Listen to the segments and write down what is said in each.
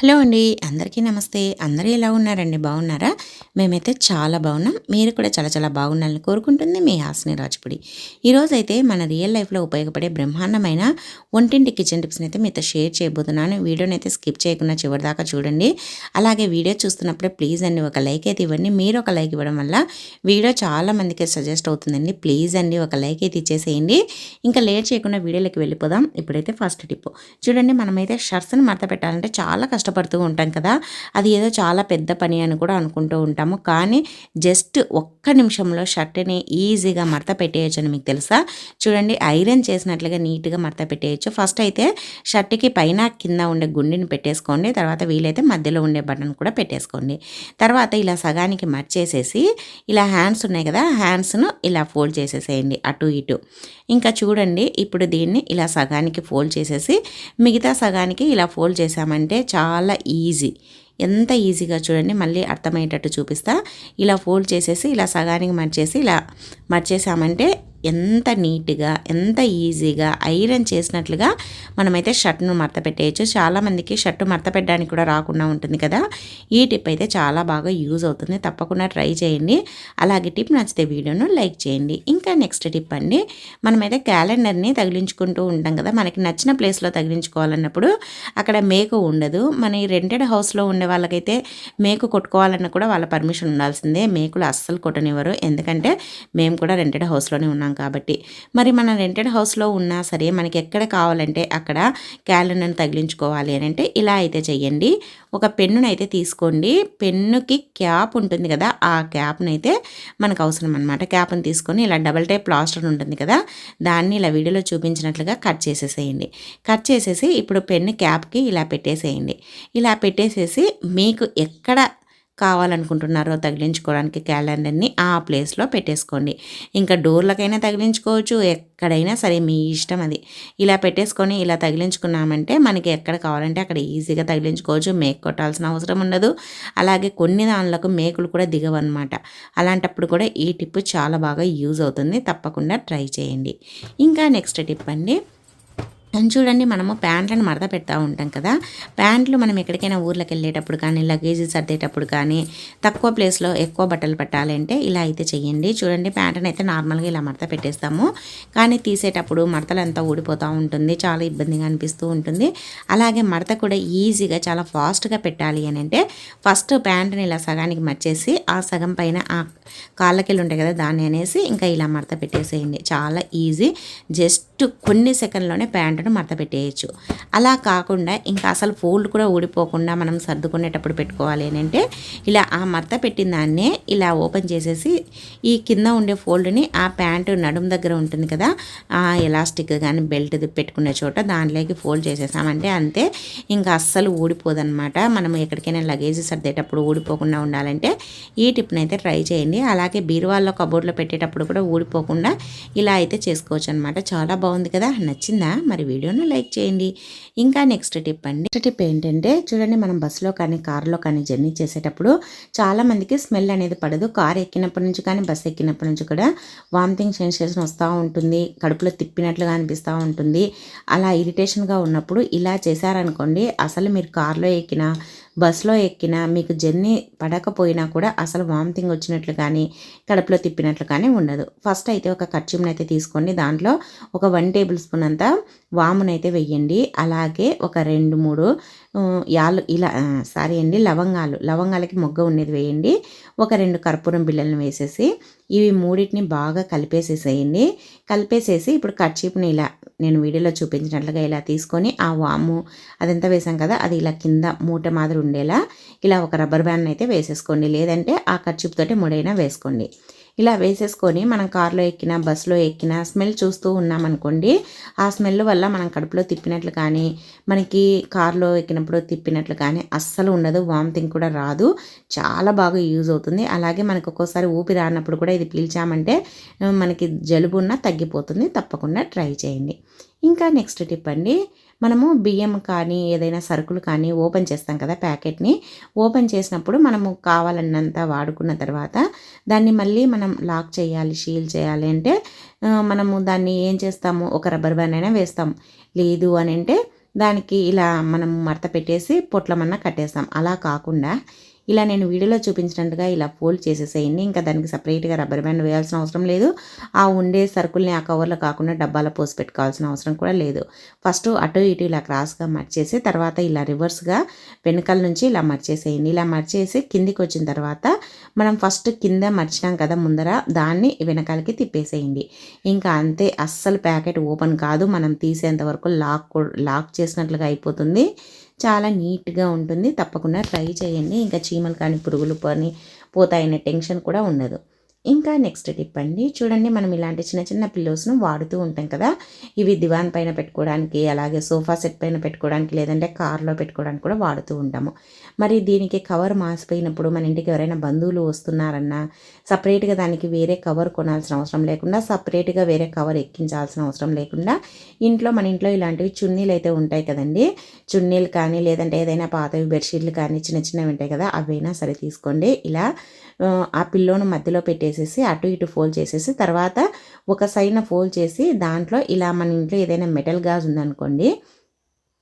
Hello అండి అందరికీ నమస్తే. అందరూ ఎలా ఉన్నారండి? బాగున్నారా? మేమైతే చాలా బాగున్నాం. మీరు కూడా చాలా చాలా బాగున్నారని కోరుకుంటుంది మీ హాస్ని రాజపుడి. ఈరోజైతే మన రియల్ లైఫ్లో ఉపయోగపడే బ్రహ్మాండమైన వంటింటి కిచెన్ టిప్స్ని అయితే మీతో షేర్ చేయబోతున్నాను. వీడియోని అయితే స్కిప్ చేయకుండా చివరి దాకా చూడండి. అలాగే వీడియో చూస్తున్నప్పుడే ప్లీజ్ అండి ఒక లైక్ అయితే ఇవ్వండి. మీరు ఒక లైక్ ఇవ్వడం వల్ల వీడియో చాలా మందికి సజెస్ట్ అవుతుందండి. ప్లీజ్ అండి ఒక లైక్ అయితే ఇచ్చేసేయండి. ఇంకా లేట్ చేయకుండా వీడియోలోకి వెళ్ళిపోదాం. ఇప్పుడైతే ఫస్ట్ టిప్. చూడండి మనమైతే షర్ట్స్ని మడత పెట్టాలంటే చాలా కష్టపడుతూ ఉంటాం కదా అది ఏదో చాలా పెద్ద పని అని కూడా అనుకుంటూ ఉంటాము. కానీ జస్ట్ ఒక్క నిమిషంలో షర్ట్ని ఈజీగా మడత పెట్టేయచ్చు అని మీకు తెలుసా? చూడండి ఐరన్ చేసినట్లుగా నీట్గా మడత పెట్టేయచ్చు. ఫస్ట్ అయితే షర్ట్కి పైన కింద ఉండే గుండిని పెట్టేసుకోండి తర్వాత వీలైతే మధ్యలో ఉండే బటన్ కూడా పెట్టేసుకోండి. తర్వాత ఇలా సగానికి మర్చేసేసి ఇలా హ్యాండ్స్ ఉన్నాయి కదా హ్యాండ్స్ను ఇలా ఫోల్డ్ చేసేసేయండి అటు ఇటు. ఇంకా చూడండి ఇప్పుడు దీన్ని ఇలా సగానికి ఫోల్డ్ చేసేసి మిగతా సగానికి ఇలా ఫోల్డ్ చేసామంటే చాలా చాలా ఈజీ ఎంత ఈజీగా చూడండి మళ్ళీ అర్థమయ్యేటట్టు చూపిస్తా. ఇలా ఫోల్డ్ చేసేసి ఇలా సగానికి మర్చేసి ఇలా మర్చేసామంటే ఎంత నీట్గా ఎంత ఈజీగా ఐరన్ చేసినట్లుగా మనమైతే షర్ట్ను మడత పెట్టేయచ్చు చాలామందికి షర్ట్ మడత పెట్టడానికి కూడా రాకుండా ఉంటుంది కదా. ఈ టిప్ అయితే చాలా బాగా యూజ్ అవుతుంది. తప్పకుండా ట్రై చేయండి. అలాగే టిప్ నచ్చితే వీడియోను లైక్ చేయండి. ఇంకా నెక్స్ట్ టిప్ అండి మనమైతే క్యాలెండర్ని తగిలించుకుంటూ ఉంటాం కదా. మనకి నచ్చిన ప్లేస్లో తగిలించుకోవాలన్నప్పుడు అక్కడ మేకు ఉండదు. మన రెంటెడ్ హౌస్లో ఉండే వాళ్ళకైతే మేకు కొట్టుకోవాలన్నా కూడా వాళ్ళ పర్మిషన్ ఉండాల్సిందే. మేకులు అస్సలు కొట్టనివ్వరు. ఎందుకంటే మేము కూడా రెంటెడ్ హౌస్లోనే ఉన్నాం ఉన్నాం కాబట్టి. మరి మన రెంటెడ్ హౌస్లో ఉన్నా సరే మనకి ఎక్కడ కావాలంటే అక్కడ క్యాలెండర్ని తగిలించుకోవాలి అని అంటే ఇలా అయితే చెయ్యండి. ఒక పెన్నును అయితే తీసుకోండి. పెన్నుకి క్యాప్ ఉంటుంది కదా ఆ క్యాప్ని అయితే మనకు అవసరం అనమాట క్యాప్ని తీసుకొని ఇలా డబల్ టైప్ ప్లాస్టర్ ఉంటుంది కదా దాన్ని ఇలా వీడియోలో చూపించినట్లుగా కట్ చేసేసేయండి. కట్ చేసేసి ఇప్పుడు పెన్ను క్యాప్కి ఇలా పెట్టేసేయండి. ఇలా పెట్టేసేసి మీకు ఎక్కడ కావాలనుకుంటున్నారో తగిలించుకోవడానికి క్యాలెండర్ని ఆ ప్లేస్లో పెట్టేసుకోండి. ఇంకా డోర్లకైనా తగిలించుకోవచ్చు ఎక్కడైనా సరే మీ ఇష్టం అది. ఇలా పెట్టేసుకొని ఇలా తగిలించుకున్నామంటే మనకి ఎక్కడ కావాలంటే అక్కడ ఈజీగా తగిలించుకోవచ్చు మేక్ కొట్టాల్సిన అవసరం ఉండదు. అలాగే కొన్ని దానిలకు మేకులు కూడా దిగవన్నమాట. అలాంటప్పుడు కూడా ఈ టిప్ చాలా బాగా యూజ్ అవుతుంది తప్పకుండా ట్రై చేయండి. ఇంకా నెక్స్ట్ టిప్ అండి. అని చూడండి మనము ప్యాంట్లను మడత పెడతా ఉంటాం కదా. ప్యాంట్లు మనం ఎక్కడికైనా ఊర్లోకి వెళ్ళేటప్పుడు కానీ లగేజ్ సర్దేటప్పుడు కానీ తక్కువ ప్లేస్లో ఎక్కువ బట్టలు పెట్టాలంటే ఇలా అయితే చేయండి చూడండి ప్యాంట్ని అయితే నార్మల్గా ఇలా మడత పెట్టేస్తాము. కానీ తీసేటప్పుడు మడతలు ఊడిపోతూ ఉంటుంది చాలా ఇబ్బందిగా అనిపిస్తూ ఉంటుంది. అలాగే మడత కూడా ఈజీగా చాలా ఫాస్ట్గా పెట్టాలి అని అంటే ఫస్ట్ ప్యాంట్ని ఇలా సగానికి మర్చేసి ఆ సగం పైన ఆ కాళ్ళకెళ్ళి ఉంటాయి కదా దాన్ని అనేసి ఇంకా ఇలా మడత పెట్టేసేయండి. చాలా ఈజీ. జస్ట్ కొన్ని సెకండ్లోనే ప్యాంటును మడత పెట్టేయచ్చు. అలా కాకుండా ఇంకా అసలు ఫోల్డ్ కూడా ఊడిపోకుండా మనం సర్దుకునేటప్పుడు పెట్టుకోవాలి అని అంటే ఇలా ఆ మడత పెట్టిన దాన్నే ఇలా ఓపెన్ చేసేసి ఈ కింద ఉండే ఫోల్డ్ని ఆ ప్యాంటు నడుం దగ్గర ఉంటుంది కదా ఆ ఎలాస్టిక్ కానీ బెల్ట్ పెట్టుకునే చోట దాంట్లోకి ఫోల్డ్ చేసేసామంటే అంతే ఇంకా అస్సలు ఊడిపోదనమాట మనం ఎక్కడికైనా లగేజ్ సర్దేటప్పుడు ఊడిపోకుండా ఉండాలంటే ఈ టిప్ని అయితే ట్రై చేయండి. అలాగే బీరువాల్లో కబోర్డ్లో పెట్టేటప్పుడు కూడా ఊడిపోకుండా ఇలా అయితే చేసుకోవచ్చు అనమాట చాలా బాగుంది కదా? నచ్చిందా? మరి వీడియోను లైక్ చేయండి. ఇంకా నెక్స్ట్ టిప్ అండి. నెక్స్ట్ టిప్ ఏంటంటే చూడండి మనం బస్సులో కానీ కారులో కానీ జర్నీ చేసేటప్పుడు చాలామందికి స్మెల్ అనేది పడదు. కారు ఎక్కినప్పటి నుంచి కానీ బస్సు ఎక్కినప్పటి నుంచి కూడా వామిటింగ్ సెన్సేషన్ వస్తూ ఉంటుంది. కడుపులో తిప్పినట్లుగా అనిపిస్తూ ఉంటుంది. అలా ఇరిటేషన్గా ఉన్నప్పుడు ఇలా చేశారనుకోండి అసలు మీరు కారులో ఎక్కిన బస్సులో ఎక్కినా మీకు జర్నీ పడకపోయినా కూడా అసలు వామిటింగ్ వచ్చినట్లు కానీ కడుపులో తిప్పినట్లు కానీ ఉండదు. ఫస్ట్ అయితే ఒక కర్చీమ్ని అయితే తీసుకోండి. దాంట్లో ఒక వన్ టేబుల్ స్పూన్ అంతా వామునైతే వెయ్యండి అలాగే ఒక రెండు మూడు యాలు ఇలా సారీ అండి లవంగాలు. లవంగాలకి మొగ్గ ఉండేది వేయండి. ఒక రెండు కర్పూరం బిళ్ళలను వేసేసి ఇవి మూడింటిని బాగా కలిపేసేసేయండి. కలిపేసేసి ఇప్పుడు కర్చీప్ని ఇలా నేను వీడియోలో చూపించినట్లుగా ఇలా తీసుకొని ఆ వాము అదంతా వేసాం కదా అది ఇలా కింద మూట మాదిరి ఉండేలా ఇలా ఒక రబ్బర్ బ్యాండ్ అయితే వేసేసుకోండి. లేదంటే ఆ కర్చీప్ మూడైనా ముడైనా వేసుకోండి. ఇలా వేసేసుకొని మనం కార్లో ఎక్కినా బస్సులో ఎక్కినా స్మెల్ చూస్తూ ఉన్నామనుకోండి ఆ స్మెల్ వల్ల మనం కడుపులో తిప్పినట్లు కానీ మనకి కార్లో ఎక్కినప్పుడు తిప్పినట్లు కానీ అస్సలు ఉండదు వామిటింగ్ కూడా రాదు చాలా బాగా యూజ్ అవుతుంది. అలాగే మనకు ఒక్కోసారి ఊపి రానప్పుడు కూడా ఇది పీల్చామంటే మనకి జలుబు తగ్గిపోతుంది తప్పకుండా ట్రై చేయండి. ఇంకా నెక్స్ట్ టిప్ అండి మనము బియ్యం కానీ ఏదైనా సరుకులు కానీ ఓపెన్ చేస్తాం కదా ప్యాకెట్ని. ఓపెన్ చేసినప్పుడు మనము కావాలన్నంత వాడుకున్న తర్వాత దాన్ని మళ్ళీ మనం లాక్ చేయాలి షీల్ చేయాలి అంటే మనము దాన్ని ఏం చేస్తాము? ఒక రబ్బర్ బ్యాండ్ అయినా వేస్తాం. లేదు అని అంటే దానికి ఇలా మనం మడత పెట్టేసి పొట్లమన్నా కట్టేస్తాం. అలా కాకుండా ఇలా నేను వీడియోలో చూపించినట్టుగా ఇలా ఫోల్డ్ చేసేసేయండి. ఇంకా దానికి సపరేట్గా రబ్బర్ బ్యాండ్ వేయాల్సిన అవసరం లేదు. ఆ ఉండే సరుకుల్ని ఆ కవర్లో కాకుండా డబ్బాలో పోసి పెట్టుకోవాల్సిన అవసరం కూడా లేదు. ఫస్ట్ అటు ఇటు ఇలా క్రాస్గా మర్చేసి తర్వాత ఇలా రివర్స్గా వెనకాల నుంచి ఇలా మర్చేసేయండి ఇలా మర్చేసి కిందికి వచ్చిన తర్వాత మనం ఫస్ట్ కింద మర్చినాం కదా ముందర దాన్ని వెనకాలకి తిప్పేసేయండి. ఇంకా అంతే అస్సలు ప్యాకెట్ ఓపెన్ కాదు. మనం తీసేంత వరకు లాక్ లాక్ చేసినట్లుగా అయిపోతుంది. చాలా నీట్గా ఉంటుంది. తప్పకుండా ట్రై చేయండి. ఇంకా చీమలు కానీ పురుగులు పని పోతాయనే టెన్షన్ కూడా ఉండదు. ఇంకా నెక్స్ట్ టిప్ అండి. చూడండి మనం ఇలాంటి చిన్న చిన్న పిల్లోస్ను వాడుతూ ఉంటాం కదా. ఇవి దివాన్ పైన పెట్టుకోవడానికి అలాగే సోఫా సెట్ పైన పెట్టుకోవడానికి లేదంటే కార్లో పెట్టుకోవడానికి కూడా వాడుతూ ఉంటాము. మరి దీనికి కవర్ మాసిపోయినప్పుడు మన ఇంటికి ఎవరైనా బంధువులు వస్తున్నారన్నా సపరేట్గా దానికి వేరే కవర్ కొనాల్సిన అవసరం లేకుండా సపరేట్గా వేరే కవర్ ఎక్కించాల్సిన అవసరం లేకుండా ఇంట్లో మన ఇంట్లో ఇలాంటివి చున్నీలు అయితే ఉంటాయి కదండి. చున్నీలు కానీ లేదంటే ఏదైనా పాతవి బెడ్షీట్లు కానీ చిన్న చిన్నవి ఉంటాయి కదా అవైనా సరే తీసుకోండి. ఇలా ఆ పిల్లోను మధ్యలో పెట్టేసేసి అటు ఇటు ఫోల్డ్ చేసేసి తర్వాత ఒక సైడ్న ఫోల్డ్ చేసి దాంట్లో ఇలా మన ఇంట్లో ఏదైనా మెటల్ గాజ్ ఉందనుకోండి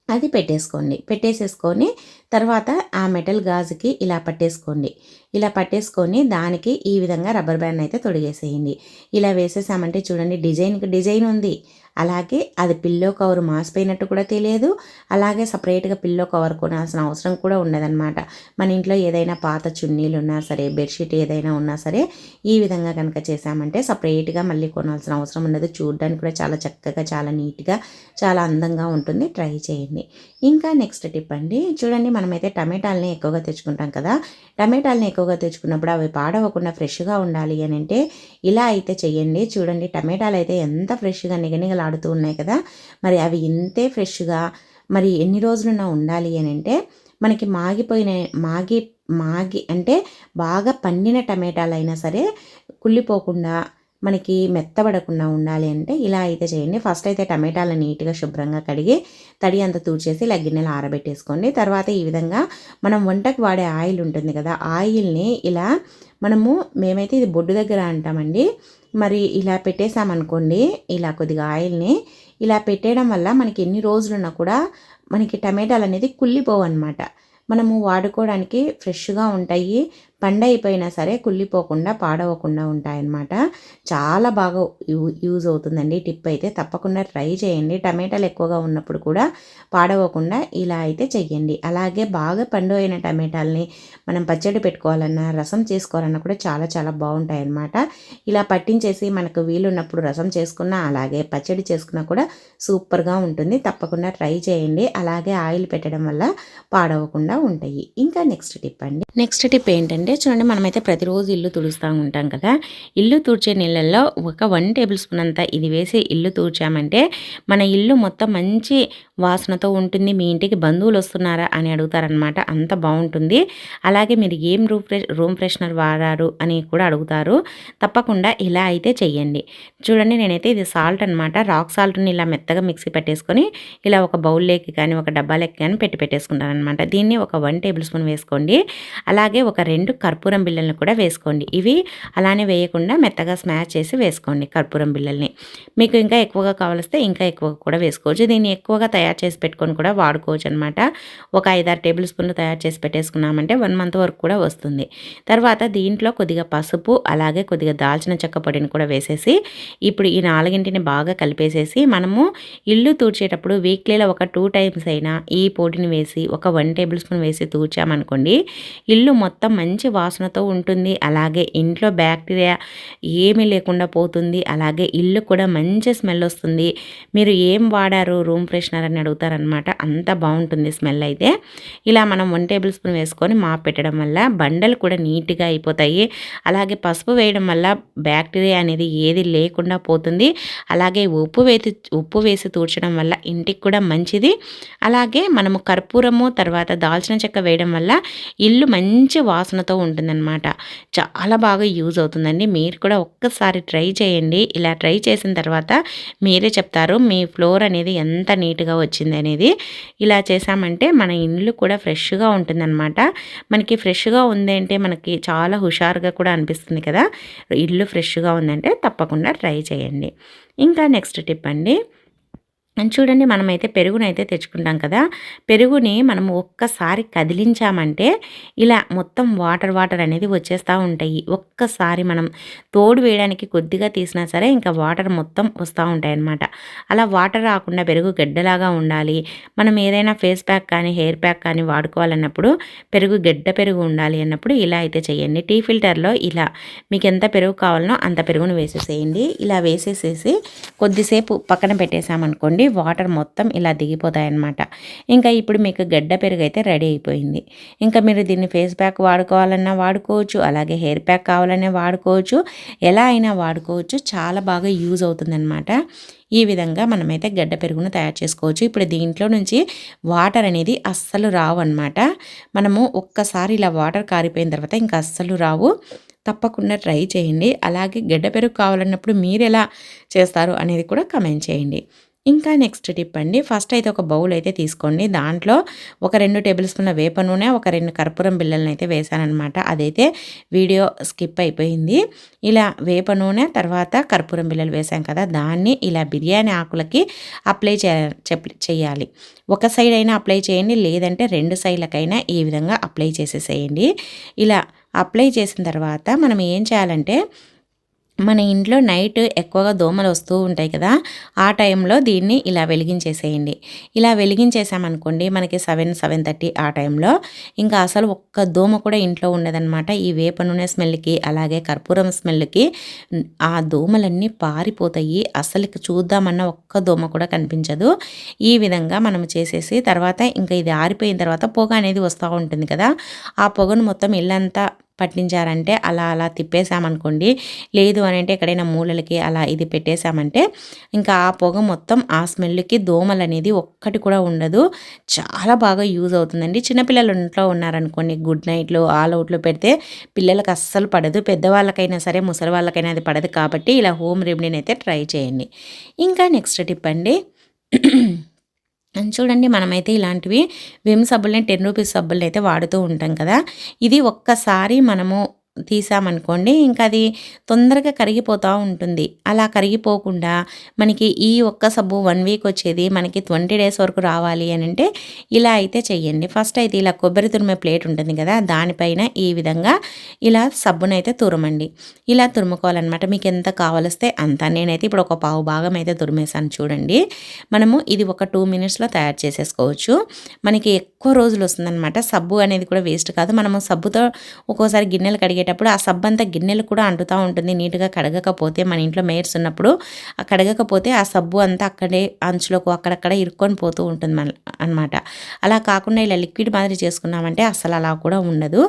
అది పెట్టేసుకోండి. పెట్టేసేసుకొని తర్వాత ఆ మెటల్ గాజుకి ఇలా పట్టేసుకోండి. ఇలా పట్టేసుకొని దానికి ఈ విధంగా రబ్బర్ బ్యాండ్ అయితే తొడిగేసేయండి. ఇలా వేసేసామంటే చూడండి డిజైన్కి డిజైన్ ఉంది. అలాగే అది పిల్లో కవర్ మాసిపోయినట్టు కూడా తెలియదు. అలాగే సపరేట్గా పిల్లో కవర్ కొనాల్సిన అవసరం కూడా ఉండదన్నమాట. మన ఇంట్లో ఏదైనా పాత చున్నీలు ఉన్నా సరే బెడ్షీట్ ఏదైనా ఉన్నా సరే ఈ విధంగా కనుక చేసామంటే సపరేట్గా మళ్ళీ కొనాల్సిన అవసరం ఉండదు. చూడడానికి కూడా చాలా చక్కగా చాలా నీట్గా చాలా అందంగా ఉంటుంది. ట్రై చేయండి. ఇంకా నెక్స్ట్ టిప్ అండి. చూడండి మనమైతే టమాటాలని ఎక్కువగా తెచ్చుకుంటాం కదా. టమాటాలని ఎక్కువగా తెచ్చుకున్నప్పుడు అవి పాడవకుండా ఫ్రెష్గా ఉండాలి అని అంటే ఇలా అయితే చేయండి చూడండి టమాటాలు అయితే ఎంత ఫ్రెష్గా నిగనిగలాడుతూ ఉన్నాయి కదా. మరి అవి ఇంతే ఫ్రెష్గా మరి ఎన్ని రోజులున్నా ఉండాలి అని అంటే మనకి మాగిపోయిన మాగి మాగి అంటే బాగా పండిన టమాటాలు అయినా సరే కుళ్ళిపోకుండా మనకి మెత్తబడకుండా ఉండాలి అంటే ఇలా అయితే చేయండి. ఫస్ట్ అయితే టమాటాలను నీట్గా శుభ్రంగా కడిగి తడి అంతా తూడ్చేసి ఇలా గిన్నెలు ఆరబెట్టేసుకోండి. తర్వాత ఈ విధంగా మనం వంటకు వాడే ఆయిల్ ఉంటుంది కదా ఆయిల్ని ఇలా మనము మేమైతే ఇది బొడ్డు దగ్గర అంటామండి. మరి ఇలా పెట్టేసామనుకోండి ఇలా కొద్దిగా ఆయిల్ని ఇలా పెట్టేయడం వల్ల మనకి ఎన్ని రోజులున్నా కూడా మనకి టమాటాలు అనేది కుళ్ళిపోవు అనమాట మనము వాడుకోవడానికి ఫ్రెష్గా ఉంటాయి పండైపోయినా సరే కుళ్ళిపోకుండా పాడవకుండా ఉంటాయన్నమాట. చాలా బాగా యూజ్ అవుతుందండి టిప్ అయితే. తప్పకుండా ట్రై చేయండి. టమాటాలు ఎక్కువగా ఉన్నప్పుడు కూడా పాడవకుండా ఇలా అయితే చెయ్యండి. అలాగే బాగా పండు అయిన టమాటాలని మనం పచ్చడి పెట్టుకోవాలన్నా రసం చేసుకోవాలన్నా కూడా చాలా చాలా బాగుంటాయి అన్నమాట ఇలా పట్టించేసి మనకు వీలున్నప్పుడు రసం చేసుకున్నా అలాగే పచ్చడి చేసుకున్నా కూడా సూపర్గా ఉంటుంది. తప్పకుండా ట్రై చేయండి. అలాగే ఆయిల్ పెట్టడం వల్ల పాడవకుండా ఉంటాయి. ఇంకా నెక్స్ట్ టిప్ అండి. నెక్స్ట్ టిప్ ఏంటంటే ఏంటంటే చూడండి మనమైతే ప్రతిరోజు ఇల్లు తుడుస్తూ ఉంటాం కదా. ఇల్లు తుడిచే నీళ్ళల్లో ఒక వన్ టేబుల్ స్పూన్ అంతా ఇది వేసి ఇల్లు తుడిచామంటే మన ఇల్లు మొత్తం మంచి వాసనతో ఉంటుంది. మీ ఇంటికి బంధువులు వస్తున్నారా అని అడుగుతారనమాట అంత బాగుంటుంది. అలాగే మీరు ఏం రూమ్ ఫ్రెష్ రూమ్ ఫ్రెషనర్ వాడారు అని కూడా అడుగుతారు. తప్పకుండా ఇలా అయితే చెయ్యండి. చూడండి నేనైతే ఇది సాల్ట్ అనమాట రాక్ సాల్ట్ని ఇలా మెత్తగా మిక్సీ పెట్టేసుకొని ఇలా ఒక బౌల్లోకి కానీ ఒక డబ్బాలోకి కానీ పెట్టి పెట్టేసుకుంటాను అనమాట దీన్ని ఒక వన్ టేబుల్ స్పూన్ వేసుకోండి. అలాగే ఒక రెండు కర్పూరం బిళ్ళలను కూడా వేసుకోండి. ఇవి అలానే వేయకుండా మెత్తగా స్మాష్ చేసి వేసుకోండి కర్పూరం బిళ్ళల్ని. మీకు ఇంకా ఎక్కువగా కావలిస్తే ఇంకా ఎక్కువగా కూడా వేసుకోవచ్చు. దీన్ని ఎక్కువగా తయారు చేసి పెట్టుకొని కూడా వాడుకోవచ్చు అనమాట ఒక ఐదారు టేబుల్ స్పూన్లు తయారు చేసి పెట్టేసుకున్నామంటే వన్ మంత్ వరకు కూడా వస్తుంది. తర్వాత దీంట్లో కొద్దిగా పసుపు అలాగే కొద్దిగా దాల్చిన చెక్క పొడిని కూడా వేసేసి ఇప్పుడు ఈ నాలుగింటిని బాగా కలిపేసేసి మనము ఇల్లు తూడ్చేటప్పుడు వీక్లీలో ఒక టూ టైమ్స్ అయినా ఈ పొడిని వేసి ఒక వన్ టేబుల్ స్పూన్ వేసి తూర్చామనుకోండి ఇల్లు మొత్తం మంచి వాసనతో ఉంటుంది. అలాగే ఇంట్లో బ్యాక్టీరియా ఏమీ లేకుండా పోతుంది. అలాగే ఇల్లు కూడా మంచి స్మెల్ వస్తుంది. మీరు ఏం వాడారు? రూమ్ ఫ్రెషనర్ అని అడుగుతారనమాట అంత బాగుంటుంది స్మెల్ అయితే. ఇలా మనం వన్ టేబుల్ స్పూన్ వేసుకొని మాప్ పెట్టడం వల్ల బండలు కూడా నీట్గా అయిపోతాయి. అలాగే పసుపు వేయడం వల్ల బ్యాక్టీరియా అనేది ఏది లేకుండా పోతుంది. అలాగే ఉప్పు వేసి ఉప్పు వేసి తూర్చడం వల్ల ఇంటికి కూడా మంచిది. అలాగే మనము కర్పూరము తర్వాత దాల్చిన చెక్క వేయడం వల్ల ఇల్లు మంచి వాసనతో ఉంటుందన్నమాట. చాలా బాగా యూజ్ అవుతుందండి. మీరు కూడా ఒక్కసారి ట్రై చేయండి. ఇలా ట్రై చేసిన తర్వాత మీరే చెప్తారు మీ ఫ్లోర్ అనేది ఎంత నీట్గా వచ్చింది అనేది. ఇలా చేసామంటే మన ఇల్లు కూడా ఫ్రెష్గా ఉంటుందన్నమాట. మనకి ఫ్రెష్గా ఉందంటే మనకి చాలా హుషారుగా కూడా అనిపిస్తుంది కదా. ఇల్లు ఫ్రెష్గా ఉందంటే తప్పకుండా ట్రై చేయండి. ఇంకా నెక్స్ట్ టిప్ అండి. చూడండి మనమైతే పెరుగునైతే తెచ్చుకుంటాం కదా. పెరుగుని మనం ఒక్కసారి కదిలించామంటే ఇలా మొత్తం వాటర్ వాటర్ అనేది వచ్చేస్తూ ఉంటాయి. ఒక్కసారి మనం తోడు వేయడానికి కొద్దిగా తీసినా సరే ఇంకా వాటర్ మొత్తం వస్తూ ఉంటాయి అన్నమాట అలా వాటర్ రాకుండా పెరుగు గడ్డలాగా ఉండాలి. మనం ఏదైనా ఫేస్ ప్యాక్ కానీ హెయిర్ ప్యాక్ కానీ వాడుకోవాలన్నప్పుడు పెరుగు గడ్డ పెరుగు ఉండాలి అన్నప్పుడు ఇలా అయితే చేయండి. టీ ఫిల్టర్లో ఇలా మీకు ఎంత పెరుగు కావాలనో అంత పెరుగును వేసేసేయండి. ఇలా వేసేసేసి కొద్దిసేపు పక్కన పెట్టేసామనుకోండి వాటర్ మొత్తం ఇలా దిగిపోతాయి అన్నమాట ఇంకా ఇప్పుడు మీకు గడ్డ పెరుగు అయితే రెడీ అయిపోయింది. ఇంకా మీరు దీన్ని ఫేస్ ప్యాక్ వాడుకోవాలన్నా వాడుకోవచ్చు అలాగే హెయిర్ ప్యాక్ కావాలన్నా వాడుకోవచ్చు ఎలా అయినా వాడుకోవచ్చు చాలా బాగా యూజ్ అవుతుందన్నమాట. ఈ విధంగా మనమైతే గడ్డ పెరుగును తయారు చేసుకోవచ్చు. ఇప్పుడు దీంట్లో నుంచి వాటర్ అనేది అస్సలు రావు అనమాట మనము ఒక్కసారి ఇలా వాటర్ కారిపోయిన తర్వాత ఇంకా అస్సలు రావు. తప్పకుండా ట్రై చేయండి. అలాగే గడ్డ పెరుగు కావాలన్నప్పుడు మీరు ఎలా చేస్తారు అనేది కూడా కమెంట్ చేయండి. ఇంకా నెక్స్ట్ టిప్ అండి. ఫస్ట్ అయితే ఒక బౌల్ అయితే తీసుకోండి. దాంట్లో ఒక రెండు టేబుల్ స్పూన్ల వేప నూనె ఒక రెండు కర్పూరం బిళ్ళలను అయితే వేసానమాట అదైతే వీడియో స్కిప్ అయిపోయింది. ఇలా వేప నూనె తర్వాత కర్పూరం బిళ్ళలు వేసాం కదా దాన్ని ఇలా బిర్యానీ ఆకులకి అప్లై చేయాలి. ఒక సైడ్ అయినా అప్లై చేయండి. లేదంటే రెండు సైడ్లకైనా ఈ విధంగా అప్లై చేసేసేయండి. ఇలా అప్లై చేసిన తర్వాత మనం ఏం చేయాలంటే మన ఇంట్లో నైట్ ఎక్కువగా దోమలు వస్తూ ఉంటాయి కదా ఆ టైంలో దీన్ని ఇలా వెలిగించేసేయండి. ఇలా వెలిగించేసామనుకోండి మనకి సెవెన్ సెవెన్ థర్టీ ఆ టైంలో ఇంకా అసలు ఒక్క దోమ కూడా ఇంట్లో ఉండదన్నమాట. ఈ వేప నూనె స్మెల్కి అలాగే కర్పూరం స్మెల్కి ఆ దోమలన్నీ పారిపోతాయి. అసలు చూద్దామన్న ఒక్క దోమ కూడా కనిపించదు. ఈ విధంగా మనం చేసేసి తర్వాత ఇంకా ఇది ఆరిపోయిన తర్వాత పొగ అనేది వస్తూ ఉంటుంది కదా ఆ పొగను మొత్తం ఇల్లంతా పట్టించారంటే అలా అలా తిప్పేసామనుకోండి లేదు అని అంటే ఎక్కడైనా మూలలకి అలా ఇది పెట్టేశామంటే ఇంకా ఆ పొగ మొత్తం ఆ స్మెల్కి దోమలు అనేది ఒక్కటి కూడా ఉండదు. చాలా బాగా యూజ్ అవుతుందండి. చిన్నపిల్లలు ఇంట్లో ఉన్నారనుకోండి గుడ్ నైట్లు ఆల్ అవుట్లు పెడితే పిల్లలకు అస్సలు పడదు. పెద్దవాళ్ళకైనా సరే ముసలి వాళ్ళకైనా అది పడదు కాబట్టి ఇలా హోమ్ రెమెడీని అయితే ట్రై చేయండి. ఇంకా నెక్స్ట్ టిప్ అండి. చూడండి మనమైతే ఇలాంటివి విమ్ సబ్బులు టెన్ రూపీస్ సబ్బుల్ని అయితే వాడుతూ ఉంటాం కదా. ఇది ఒక్కసారి మనము తీసామనుకోండి ఇంకా అది తొందరగా కరిగిపోతూ ఉంటుంది. అలా కరిగిపోకుండా మనకి ఈ ఒక్క సబ్బు వన్ వీక్ వచ్చేది మనకి ట్వంటీ డేస్ వరకు రావాలి అని అంటే ఇలా అయితే చెయ్యండి. ఫస్ట్ అయితే ఇలా కొబ్బరి తురిమే ప్లేట్ ఉంటుంది కదా దానిపైన ఈ విధంగా ఇలా సబ్బునైతే తురమండి. ఇలా తురుముకోవాలన్నమాట. మీకు ఎంత కావలిస్తే అంత. నేనైతే ఇప్పుడు ఒక పావు భాగం అయితే తురిమేసాను చూడండి. మనము ఇది ఒక టూ మినిట్స్లో తయారు చేసేసుకోవచ్చు. మనకి ఎక్కువ రోజులు వస్తుందన్నమాట. సబ్బు అనేది కూడా వేస్ట్ కాదు. మనము సబ్బుతో ఒక్కోసారి గిన్నెలు కడిగే కడిగేటప్పుడు ఆ సబ్బు అంతా గిన్నెలు కూడా అంటుతూ ఉంటుంది. నీట్గా కడగకపోతే మన ఇంట్లో మేర్స్ ఉన్నప్పుడు ఆ కడగకపోతే ఆ సబ్బు అంతా అక్కడే అంచులకు అక్కడక్కడ ఇరుక్కొని పోతూ ఉంటుంది మన అనమాట అలా కాకుండా ఇలా లిక్విడ్ మాదిరి చేసుకున్నామంటే అసలు అలా కూడా ఉండదు.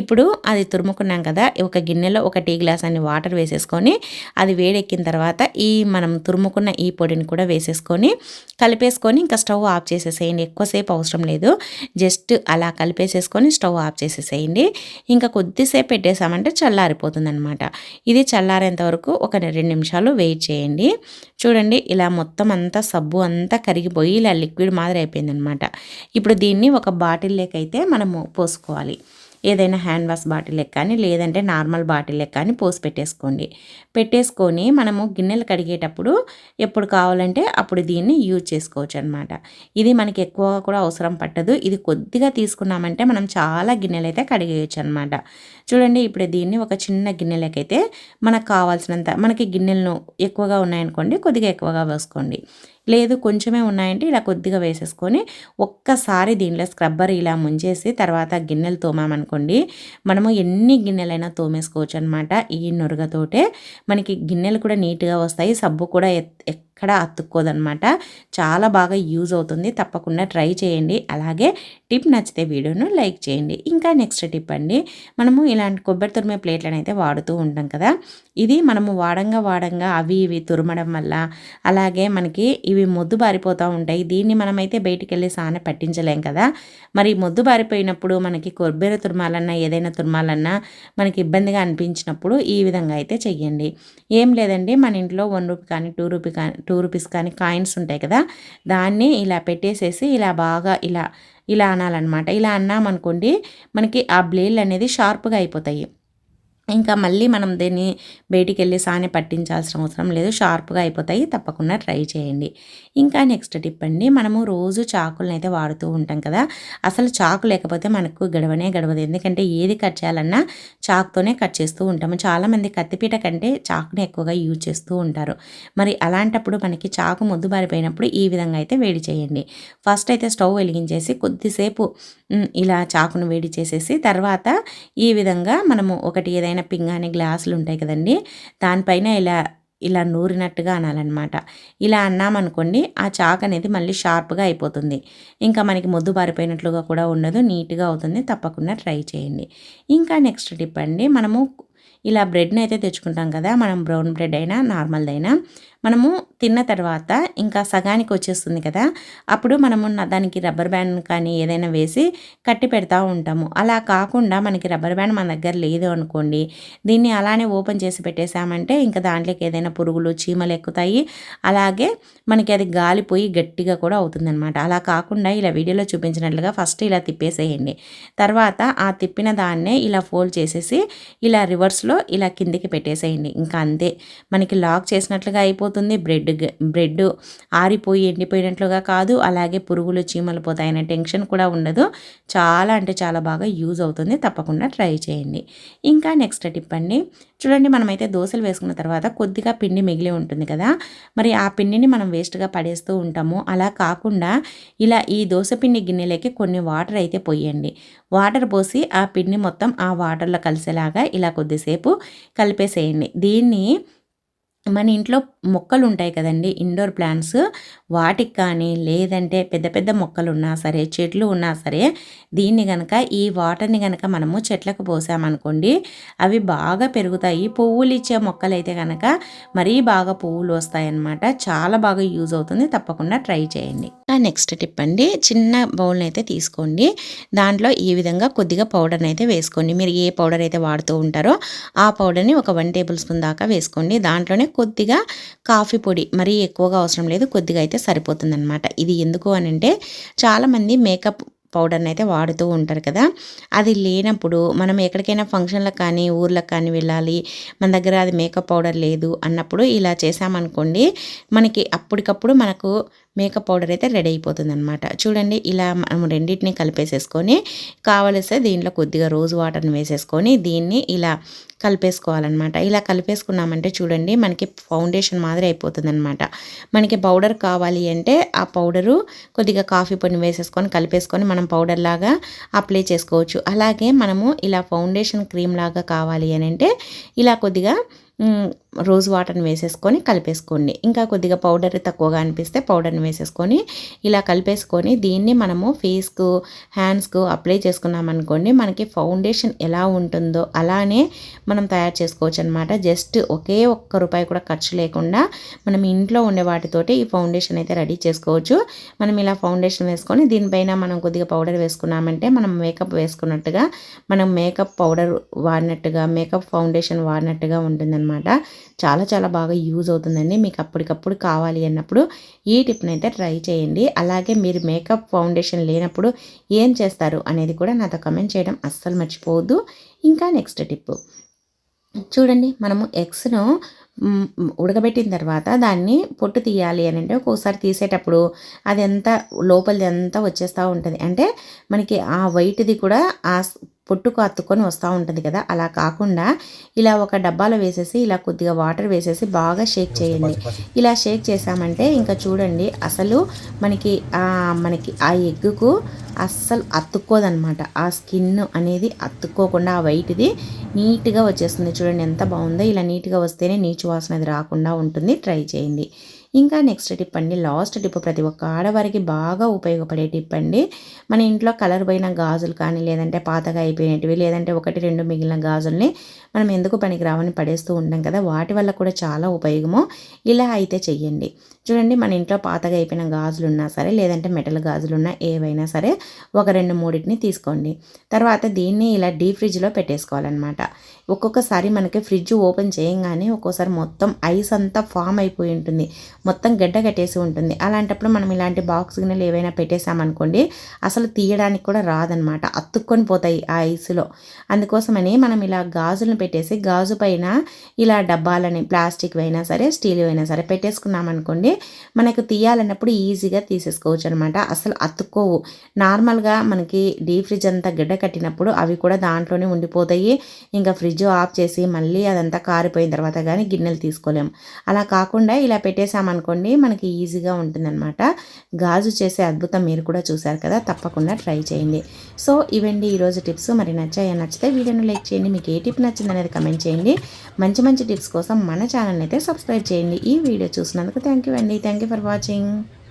ఇప్పుడు అది తురుముకున్నాం కదా ఒక గిన్నెలో ఒక టీ గ్లాస్ అన్ని వాటర్ వేసేసుకొని అది వేడెక్కిన తర్వాత ఈ మనం తురుముకున్న ఈ పొడిని కూడా వేసేసుకొని కలిపేసుకొని ఇంకా స్టవ్ ఆఫ్ చేసేసేయండి. ఎక్కువసేపు అవసరం లేదు. జస్ట్ అలా కలిపేసేసుకొని స్టవ్ ఆఫ్ చేసేసేయండి. ఇంకా కొద్దిసేపు పెట్టేసి చేసామంటే చల్లారిపోతుంది అనమాట ఇది చల్లారేంత వరకు ఒక రెండు నిమిషాలు వెయిట్ చేయండి. చూడండి ఇలా మొత్తం అంతా సబ్బు అంతా కరిగిపోయి ఇలా లిక్విడ్ మాదిరి అయిపోయింది ఇప్పుడు దీన్ని ఒక బాటిల్లోకైతే మనము పోసుకోవాలి. ఏదైనా హ్యాండ్ వాష్ బాటిల్ కానీ లేదంటే నార్మల్ బాటిల్ కానీ పోసి పెట్టేసుకోండి. పెట్టేసుకొని మనము గిన్నెలు కడిగేటప్పుడు ఎప్పుడు కావాలంటే అప్పుడు దీన్ని యూజ్ చేసుకోవచ్చు అనమాట ఇది మనకి ఎక్కువగా కూడా అవసరం పట్టదు. ఇది కొద్దిగా తీసుకున్నామంటే మనం చాలా గిన్నెలు అయితే కడిగేయచ్చు అనమాట చూడండి ఇప్పుడు దీన్ని ఒక చిన్న గిన్నెలకైతే మనకు కావాల్సినంత మనకి గిన్నెలను ఎక్కువగా ఉన్నాయనుకోండి కొద్దిగా ఎక్కువగా వేసుకోండి. లేదు కొంచెమే ఉన్నాయంటే ఇలా కొద్దిగా వేసేసుకొని ఒక్కసారి దీనిలో స్క్రబ్బర్ ఇలా ముంచేసి తర్వాత గిన్నెలు తోమామనుకోండి మనము ఎన్ని గిన్నెలైనా తోమేసుకోవచ్చు అనమాట ఈ నురగతోటే మనకి గిన్నెలు కూడా నీట్గా వస్తాయి సబ్బు కూడా ఎక్కడా అతుక్కోదనమాట చాలా బాగా యూజ్ అవుతుంది. తప్పకుండా ట్రై చేయండి. అలాగే టిప్ నచ్చితే వీడియోను లైక్ చేయండి. ఇంకా నెక్స్ట్ టిప్ అండి మనము ఇలాంటి కొబ్బరి తురిమే ప్లేట్లను అయితే వాడుతూ ఉంటాం కదా. ఇది మనము వాడంగా వాడంగా అవి ఇవి తురమడం వల్ల అలాగే మనకి ఇవి మొద్దు బారిపోతూ ఉంటాయి. దీన్ని మనమైతే బయటికి వెళ్ళి సాన పట్టించలేం కదా. మరి మొద్దు బారిపోయినప్పుడు మనకి కొబ్బరి తురమాలన్నా ఏదైనా తురమాలన్నా మనకి ఇబ్బందిగా అనిపించినప్పుడు ఈ విధంగా అయితే చెయ్యండి. ఏం లేదండి మన ఇంట్లో వన్ రూపీ కానీ టూ రూపీ కానీ టూ రూపీస్ కానీ కాయిన్స్ ఉంటాయి కదా దాన్ని ఇలా పెట్టేసేసి ఇలా బాగా ఇలా ఇలా అనాలన్నమాట. ఇలా అన్నామనుకోండి మనకి ఆ బ్లేడ్లు అనేది షార్ప్గా అయిపోతాయి. ఇంకా మళ్ళీ మనం దీన్ని బయటికి వెళ్ళి సాని పట్టించాల్సిన అవసరం లేదు. షార్ప్గా అయిపోతాయి. తప్పకుండా ట్రై చేయండి. ఇంకా నెక్స్ట్ టిప్ అండి. మనము రోజు చాకులను అయితే వాడుతూ ఉంటాం కదా. అసలు చాకు లేకపోతే మనకు గడవనే గడవదు. ఎందుకంటే ఏది కట్ చేయాలన్నా చాకుతోనే కట్ చేస్తూ ఉంటాము. చాలామంది కత్తిపీట కంటే చాకుని ఎక్కువగా యూజ్ చేస్తూ ఉంటారు. మరి అలాంటప్పుడు మనకి చాకు ముద్దు బారిపోయినప్పుడు ఈ విధంగా అయితే వేడి చేయండి. ఫస్ట్ అయితే స్టవ్ వెలిగించేసి కొద్దిసేపు ఇలా చాకును వేడి చేసేసి తర్వాత ఈ విధంగా మనము ఒకటి ఏదైనా పింగాని గ్లాసులు ఉంటాయి కదండి దానిపైన ఇలా ఇలా నూరినట్టుగా అనాలన్నమాట. ఇలా అన్నామనుకోండి ఆ చాక్ అనేది మళ్ళీ షార్ప్గా అయిపోతుంది. ఇంకా మనకి మొద్దు బారిపోయినట్లుగా కూడా ఉండదు నీట్గా అవుతుంది తప్పకుండా ట్రై చేయండి. ఇంకా నెక్స్ట్ టిప్ అండి మనము ఇలా బ్రెడ్ని అయితే తెచ్చుకుంటాం కదా మనం బ్రౌన్ బ్రెడ్ అయినా నార్మల్దైనా మనము తిన్న తర్వాత ఇంకా సగానికి వచ్చేస్తుంది కదా అప్పుడు మనము దానికి రబ్బర్ బ్యాండ్ కానీ ఏదైనా వేసి కట్టి పెడతా ఉంటాము. అలా కాకుండా మనకి రబ్బర్ బ్యాండ్ మన దగ్గర లేదు అనుకోండి దీన్ని అలానే ఓపెన్ చేసి పెట్టేశామంటే ఇంకా దాంట్లోకి ఏదైనా పురుగులు చీమలు ఎక్కుతాయి. అలాగే మనకి అది గాలిపోయి గట్టిగా కూడా అవుతుందన్నమాట. అలా కాకుండా ఇలా వీడియోలో చూపించినట్లుగా ఫస్ట్ ఇలా తిప్పేసేయండి. తర్వాత ఆ తిప్పిన దాన్నే ఇలా ఫోల్డ్ చేసేసి ఇలా రివర్స్లో ఇలా కిందికి పెట్టేసేయండి. ఇంకా అంతే. మనకి లాక్ చేసినట్లుగా అయిపోతుంది. బ్రెడ్ బ్రెడ్ ఆరిపోయి ఎండిపోయినట్లుగా కాదు. అలాగే పురుగులు చీమలు పోతాయనే టెన్షన్ కూడా ఉండదు. చాలా అంటే చాలా బాగా యూజ్ అవుతుంది. తప్పకుండా ట్రై చేయండి. ఇంకా నెక్స్ట్ టిప్ అండి. చూడండి మనమైతే దోశలు వేసుకున్న తర్వాత కొద్దిగా పిండి మిగిలి ఉంటుంది కదా. మరి ఆ పిండిని మనం వేస్ట్గా పడేస్తూ ఉంటాము. అలా కాకుండా ఇలా ఈ దోశ పిండి గిన్నెలకి కొన్ని వాటర్ అయితే పోయండి. వాటర్ పోసి ఆ పిండి మొత్తం ఆ వాటర్లో కలిసేలాగా ఇలా కొద్దిసేపు కలిపేసేయండి. దీన్ని మన ఇంట్లో మొక్కలు ఉంటాయి కదండి ఇండోర్ ప్లాంట్స్ వాటికి కానీ లేదంటే పెద్ద పెద్ద మొక్కలు ఉన్నా సరే చెట్లు ఉన్నా సరే దీన్ని కనుక ఈ వాటర్ని కనుక మనము చెట్లకు పోసామనుకోండి అవి బాగా పెరుగుతాయి. పువ్వులు ఇచ్చే మొక్కలు అయితే కనుక మరీ బాగా పువ్వులు వస్తాయన్నమాట. చాలా బాగా యూజ్ అవుతుంది. తప్పకుండా ట్రై చేయండి. నెక్స్ట్ టిప్ అండి చిన్న బౌల్ని అయితే తీసుకోండి. దాంట్లో ఈ విధంగా కొద్దిగా పౌడర్ని అయితే వేసుకోండి. మీరు ఏ పౌడర్ అయితే వాడుతూ ఉంటారో ఆ పౌడర్ని ఒక వన్ టేబుల్ స్పూన్ దాకా వేసుకోండి. దాంట్లోనే కొద్దిగా కాఫీ పొడి మరీ ఎక్కువగా అవసరం లేదు కొద్దిగా అయితే సరిపోతుందన్నమాట. ఇది ఎందుకు అని అంటే చాలామంది మేకప్ పౌడర్ని అయితే వాడుతూ ఉంటారు కదా. అది లేనప్పుడు మనం ఎక్కడికైనా ఫంక్షన్లకు కానీ ఊర్లకు కానీ వెళ్ళాలి మన దగ్గర అది మేకప్ పౌడర్ లేదు అన్నప్పుడు ఇలా చేసామనుకోండి మనకి అప్పటికప్పుడు మనకు మేకప్ పౌడర్ అయితే రెడీ అయిపోతుంది అనమాట చూడండి ఇలా మనం రెండింటిని కలిపేసేసుకొని కావలిస్తే దీంట్లో కొద్దిగా రోజు వాటర్ని వేసేసుకొని దీన్ని ఇలా కలిపేసుకోవాలన్నమాట. ఇలా కలిపేసుకున్నామంటే చూడండి మనకి ఫౌండేషన్ మాదిరి అయిపోతుంది అనమాట మనకి పౌడర్ కావాలి అంటే ఆ పౌడరు కొద్దిగా కాఫీ పొడిని వేసేసుకొని కలిపేసుకొని మనం పౌడర్ లాగా అప్లై చేసుకోవచ్చు. అలాగే మనము ఇలా ఫౌండేషన్ క్రీమ్ లాగా కావాలి అని అంటే ఇలా కొద్దిగా రోజ్ వాటర్ని వేసేసుకొని కలిపేసుకోండి. ఇంకా కొద్దిగా పౌడర్ తక్కువగా అనిపిస్తే పౌడర్ని వేసేసుకొని ఇలా కలిపేసుకొని దీన్ని మనము ఫేస్కు హ్యాండ్స్కు అప్లై చేసుకున్నామనుకోండి మనకి ఫౌండేషన్ ఎలా ఉంటుందో అలానే మనం తయారు చేసుకోవచ్చు అనమాట జస్ట్ ఒకే ఒక్క రూపాయి కూడా ఖర్చు లేకుండా మనం ఇంట్లో ఉండే వాటితోటి ఈ ఫౌండేషన్ అయితే రెడీ చేసుకోవచ్చు. మనం ఇలా ఫౌండేషన్ వేసుకొని దీనిపైన మనం కొద్దిగా పౌడర్ వేసుకున్నామంటే మనం మేకప్ వేసుకున్నట్టుగా మనం మేకప్ పౌడర్ వాడినట్టుగా మేకప్ ఫౌండేషన్ వాడినట్టుగా ఉంటుందన్నమాట. చాలా చాలా బాగా యూజ్ అవుతుందండి. మీకు అప్పటికప్పుడు కావాలి అన్నప్పుడు ఈ టిప్ని అయితే ట్రై చేయండి. అలాగే మీరు మేకప్ ఫౌండేషన్ లేనప్పుడు ఏం చేస్తారు అనేది కూడా నాతో కమెంట్ చేయడం అస్సలు మర్చిపోవద్దు. ఇంకా నెక్స్ట్ టిప్. చూడండి మనము ఎగ్స్ను ఉడకబెట్టిన తర్వాత దాన్ని పొట్టు తీయాలి అని అంటే ఒక్కోసారి తీసేటప్పుడు అది ఎంత లోపలిది అంతా వచ్చేస్తూ ఉంటుంది. అంటే మనకి ఆ వైట్ది కూడా ఆ పొట్టుకు అత్తుకొని వస్తూ ఉంటుంది కదా అలా కాకుండా ఇలా ఒక డబ్బాలో వేసేసి ఇలా కొద్దిగా వాటర్ వేసేసి బాగా షేక్ చేయండి. ఇలా షేక్ చేసామంటే ఇంకా చూడండి అసలు మనకి మనకి ఆ ఎగ్గుకు అస్సలు అతుక్కోదనమాట ఆ స్కిన్ అనేది అతుక్కోకుండా ఆ వైట్ది నీట్గా వచ్చేస్తుంది. చూడండి ఎంత బాగుందో ఇలా నీట్గా వస్తేనే నీచు వాసన అది రాకుండా ఉంటుంది. ట్రై చేయండి. ఇంకా నెక్స్ట్ టిప్ అండి. లాస్ట్ టిప్ ప్రతి ఒక్క ఆడవారికి బాగా ఉపయోగపడే టిప్ అండి. మన ఇంట్లో కలర్ పోయిన గాజులు కానీ లేదంటే పాతగా అయిపోయినటివి లేదంటే ఒకటి రెండు మిగిలిన గాజుల్ని మనం ఎందుకు పనికి రావని పడేస్తూ ఉంటాం కదా వాటి వల్ల కూడా చాలా ఉపయోగము. ఇలా అయితే చెయ్యండి. చూడండి మన ఇంట్లో పాతగా అయిపోయిన గాజులు ఉన్నా సరే లేదంటే మెటల్ గాజులు ఉన్నా ఏవైనా సరే ఒక రెండు మూడింటిని తీసుకోండి. తర్వాత దీన్ని ఇలా డీప్ ఫ్రిడ్జ్లో పెట్టేసుకోవాలన్నమాట. ఒక్కొక్కసారి మనకి ఫ్రిడ్జ్ ఓపెన్ చేయంగానే ఒక్కోసారి మొత్తం ఐస్ అంతా ఫామ్ అయిపోయి ఉంటుంది. మొత్తం గడ్డ కట్టేసి ఉంటుంది. అలాంటప్పుడు మనం ఇలాంటి బాక్స్ గిన్నెలు ఏవైనా పెట్టేసామనుకోండి అసలు తీయడానికి కూడా రాదనమాట అతుక్కొని పోతాయి ఆ ఐస్లో. అందుకోసమని మనం ఇలా గాజులను పెట్టేసి గాజు పైన ఇలా డబ్బాలని ప్లాస్టిక్ అయినా సరే స్టీల్ అయినా సరే పెట్టేసుకున్నామనుకోండి మనకు తీయాలన్నప్పుడు ఈజీగా తీసేసుకోవచ్చు అనమాట అసలు అతుక్కోవు. నార్మల్గా మనకి డీప్ ఫ్రిడ్జ్ అంతా గడ్డ కట్టినప్పుడు అవి కూడా దాంట్లోనే ఉండిపోతాయి. ఇంకా ఫ్రిడ్జ్ ఆఫ్ చేసి మళ్ళీ అదంతా కారిపోయిన తర్వాత కానీ గిన్నెలు తీసుకోలేము అలా కాకుండా ఇలా పెట్టేసామనుకోండి మనకి ఈజీగా ఉంటుందన్నమాట. గాజు చేసే అద్భుతం మీరు కూడా చూశారు కదా తప్పకుండా ట్రై చేయండి. సో ఇవండి ఈరోజు టిప్స్. మరి నచ్చాయో? నచ్చితే వీడియోను లైక్ చేయండి. మీకు ఏ టిప్ నచ్చింది అనేది కమెంట్ చేయండి. మంచి మంచి టిప్స్ కోసం మన ఛానల్ అయితే సబ్స్క్రైబ్ చేయండి. ఈ వీడియో చూసినందుకు థ్యాంక్ యూ అండి. Thank you for watching.